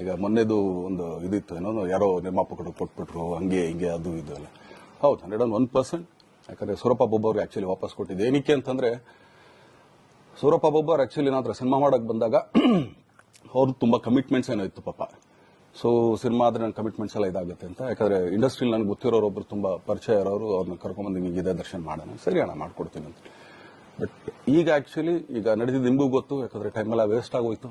ಈಗ ಮೊನ್ನೆದು ಒಂದು ಇದಿತ್ತು, ಏನೋ ಯಾರೋ ನಿರ್ಮಾಪಕರು ಕೊಟ್ಬಿಟ್ರು, ಹಂಗೆ ಹಿಂಗೆ ಅದು ಇದು ಎಲ್ಲ. ಹೌದು, ಹಂಡ್ರೆಡ್ ಒನ್ ಪರ್ಸೆಂಟ್. ಯಾಕಂದ್ರೆ ಸೂರಪ್ಪ ಬೊಬ್ಬ ಅವ್ರಿಗೆ ಆಕ್ಚುಲಿ ವಾಪಸ್ ಕೊಟ್ಟಿದ್ದು. ಏನಕ್ಕೆ ಅಂತಂದ್ರೆ ಸೂರಪ್ಪ ಬೊಬ್ಬ ಅವ್ರು ಆಕ್ಚುಲಿ ನನ್ನ ಹತ್ರ ಸಿನಿಮಾ ಮಾಡಕ್ ಬಂದಾಗ ಅವ್ರದ್ದು ತುಂಬಾ ಕಮಿಟ್ಮೆಂಟ್ಸ್ ಏನೋ ಇತ್ತು ಪಾಪ. ಸೊ ಸಿನಿಮಾ ಆದ್ರೆ ನನ್ನ ಕಮಿಟ್ಮೆಂಟ್ಸ್ ಎಲ್ಲ ಇದಾಗುತ್ತೆ ಅಂತ. ಯಾಕಂದ್ರೆ ಇಂಡಸ್ಟ್ರಿಲಿ ನನಗೆ ಗೊತ್ತಿರೋರು ಒಬ್ರು ತುಂಬಾ ಪರಿಚಯ ಇರೋರು ಅವ್ರನ್ನ ಕರ್ಕೊಂಡ್ಬಂದು ಹಿಂಗೆ ಇದೆ ದರ್ಶನ ಮಾಡೋಣ, ಸರಿ ಅಣ್ಣ, ಮಾಡ್ಕೊಡ್ತೀನಿ ಅಂತ. ಬಟ್ ಈಗ ಆಕ್ಚುಲಿ ಈಗ ನಡೆದಿದ್ದು ನಿಮಗೂ ಗೊತ್ತು, ಯಾಕಂದ್ರೆ ಟೈಮ್ ಎಲ್ಲ ವೇಸ್ಟ್ ಆಗೋಯ್ತು.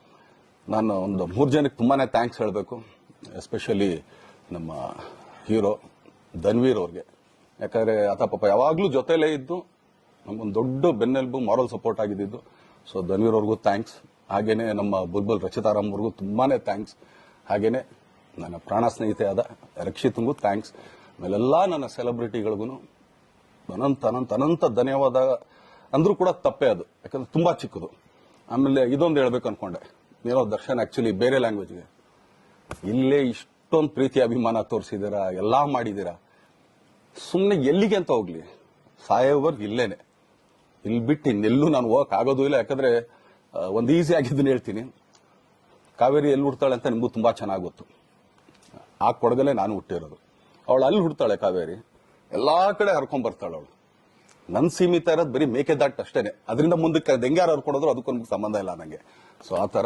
ನಾನು ಒಂದು ಮೂರು ಜನಕ್ಕೆ ತುಂಬಾನೇ ಥ್ಯಾಂಕ್ಸ್ ಹೇಳಬೇಕು ಎಸ್ಪೆಷಲಿ ನಮ್ಮ ಹೀರೋ ಧನ್ವೀರ್ ಅವ್ರಿಗೆ. ಯಾಕಂದ್ರೆ ಆತ ಪಾಪ ಯಾವಾಗಲೂ ಜೊತೆಲೇ ಇದ್ದು, ನಮ್ಗೊಂದು ದೊಡ್ಡ ಬೆನ್ನೆಲುಬು ಮಾರಲ್ ಸಪೋರ್ಟ್ ಆಗಿದ್ದು ಸೊ ಧನ್ವೀರ್ ಅವ್ರಿಗೂ ಥ್ಯಾಂಕ್ಸ್ ಹಾಗೇನೆ ನಮ್ಮ ಬುಲ್ಬುಲ್ ರಚಿತಾರಾಮ್ ಅವ್ರಿಗೂ ತುಂಬಾನೇ ಥ್ಯಾಂಕ್ಸ್ ಹಾಗೇನೆ ನನ್ನ ಪ್ರಾಣ ಸ್ನೇಹಿತೆಯಾದ ರಕ್ಷಿತ್ಗೂ ಥ್ಯಾಂಕ್ಸ್ ಆಮೇಲೆಲ್ಲ ನನ್ನ ಸೆಲೆಬ್ರಿಟಿಗಳಿಗೂ ಅನಂತ ಅನಂತ ಅನಂತ ಧನ್ಯವಾದ ಅಂದ್ರೂ ಕೂಡ ತಪ್ಪೇ ಅದು. ಯಾಕಂದ್ರೆ ತುಂಬಾ ಚಿಕ್ಕದು. ಆಮೇಲೆ ಇದೊಂದು ಹೇಳ್ಬೇಕು ಅನ್ಕೊಂಡೆ. ಏನೋ ದರ್ಶನ್ ಆಕ್ಚುಲಿ ಬೇರೆ ಲ್ಯಾಂಗ್ವೇಜ್ಗೆ ಇಲ್ಲೇ ಇಷ್ಟೊಂದು ಪ್ರೀತಿ ಅಭಿಮಾನ ತೋರಿಸಿದ್ದೀರಾ ಎಲ್ಲ ಮಾಡಿದ್ದೀರಾ ಸುಮ್ಮನೆ ಎಲ್ಲಿಗೆ ಅಂತ ಹೋಗ್ಲಿ. ಸಾಯೋವರ್ ಇಲ್ಲೇನೆ. ಇಲ್ಲಿ ಬಿಟ್ಟು ಇನ್ನೆಲ್ಲೂ ನಾನು ಹೋಗಕ್ ಆಗೋದು ಇಲ್ಲ, ಯಾಕಂದ್ರೆ ಒಂದು ಈಸಿ ಆಗಿದ್ದನ್ನು ಹೇಳ್ತೀನಿ. ಕಾವೇರಿ ಎಲ್ಲಿ ಹುಡ್ತಾಳೆ ಅಂತ ನಿಮಗೂ ತುಂಬಾ ಚೆನ್ನಾಗಿ ಗೊತ್ತು. ಆ ಕೊಡಗಲ್ಲೇ ನಾನು ಹುಟ್ಟಿರೋದು. ಅವಳು ಅಲ್ಲಿ ಹುಡ್ತಾಳೆ ಕಾವೇರಿ. ಎಲ್ಲಾ ಕಡೆ ಹರ್ಕೊಂಡ್ ಬರ್ತಾಳೆ ಅವಳು. ನನ್ನ ಸೀಮಿತ ಇರೋದು ಬರೀ ಮೇಕೆದಾಟ್ ಅಷ್ಟೇನೆ. ಅದರಿಂದ ಮುಂದಕ್ಕೆ, ಅದು ಹರ್ಕೊಂಡೋದ್ರು ಯಾರು ಹರ್ಕೊಡೋದ್ರು ಅದಕ್ಕೊಂದು ಸಂಬಂಧ ಇಲ್ಲ ನನಗೆ ಸೊ ಆ ಥರ.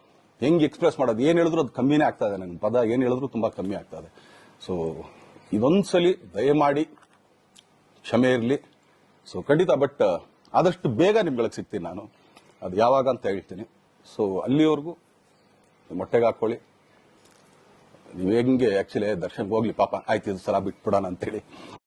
ಹೆಂಗ್ ಎಕ್ಸ್ಪ್ರೆಸ್ ಮಾಡೋದು? ಏನು ಹೇಳಿದ್ರು ಅದು ಕಮ್ಮಿನೇ ಆಗ್ತಾ ಇದೆ. ನನ್ನ ಪದ ಏನು ಹೇಳಿದ್ರು ತುಂಬಾ ಕಮ್ಮಿ ಆಗ್ತಾ ಇದೆ. ಸೊ ಇದೊಂದ್ಸಲಿ ದಯಮಾಡಿ ಕ್ಷಮೆ ಇರಲಿ. ಸೊ ಖಂಡಿತ ಬಟ್ ಆದಷ್ಟು ಬೇಗ ನಿಮ್ಗಳಿಗೆ ಸಿಗ್ತೀನಿ ನಾನು. ಅದು ಯಾವಾಗ ಅಂತ ಹೇಳ್ತೀನಿ. ಸೊ ಅಲ್ಲಿವರೆಗೂ ಮೊಟ್ಟೆಗೆ ಹಾಕೊಳ್ಳಿ. ನೀವು ಹೆಂಗೆ ಆಕ್ಚುಲಿ ದರ್ಶನಕ್ಕೆ ಹೋಗ್ಲಿ, ಪಾಪ. ಆಯ್ತು, ಇದು ಸಲ ಬಿಟ್ಬಿಡೋಣ ಅಂತೇಳಿ.